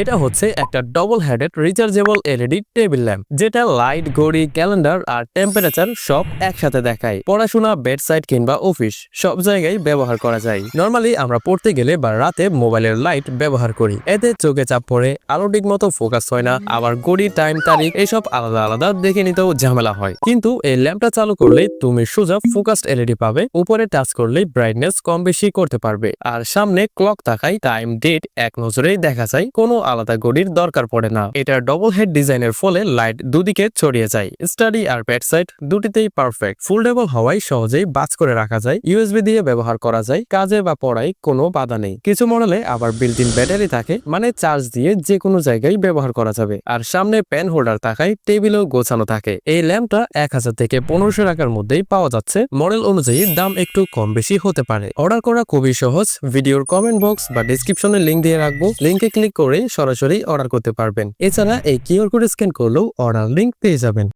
এটা হচ্ছে একটা double headed rechargeable LED table lamp যেটা লাইট ঘড়ি ক্যালেন্ডার আর টেম্পারেচার সব একসাথে দেখায়। পড়াশোনা বেডসাইড কিংবা অফিস সব জায়গায় ব্যবহার করা যায়। নর্মালি আমরা পড়তে গেলে বা রাতে মোবাইলের লাইট ব্যবহার করি। এতে চোখে চাপ পড়ে, আলো ঠিক মতো ফোকাস হয় না, আবার ঘড়ি টাইম তারিখ এসব আলাদা আলাদা দেখে নিতেও ঝামেলা হয়। কিন্তু এই ল্যাম্পটা চালু করলে তুমি সোজা ফোকাসড এলইডি পাবে, উপরে টাচ করলেই ব্রাইটনেস কম বেশি করতে পারবে। আর সামনে ক্লক থাকায় টাইম ডেট এক নজরেই দেখা যায়, কোনো আলাদা ঘড়ির দরকার পড়ে না। এটার ডবল হেড ডিজাইনের ফলে লাইট দুদিকে ছড়িয়ে যায়। স্টাডি আর বেড সাইড দুটিতেই পারফেক্ট ফুলডেবল হওয়ায় সহজেই বাজ করে রাখা যায়। ইউএসবি দিয়ে ব্যবহার করা যায়। কাজে বা পড়ায় কোনো বাধা নেই। কিছু মডেলে আবার বিল্ট ইন ব্যাটারি থাকে মানে চার্জ দিয়ে যে কোনো জায়গায় ব্যবহার করা যাবে। আর সামনে প্যান হোল্ডার থাকায় টেবিলও গোছানো থাকে। এই ল্যাম্পটা এক হাজার থেকে পনেরোশো টাকার মধ্যেই পাওয়া যাচ্ছে। মডেল অনুযায়ী দাম একটু কম বেশি হতে পারে। অর্ডার করা খুবই সহজ। ভিডিওর কমেন্ট বক্স বা ডিসক্রিপশনে লিঙ্ক দিয়ে রাখব। লিঙ্কে ক্লিক করে সরাসরি অর্ডার করতে পারবেন। এছাড়া এই কিউআর কোড স্ক্যান করলেও অর্ডার লিঙ্ক পেয়ে যাবেন।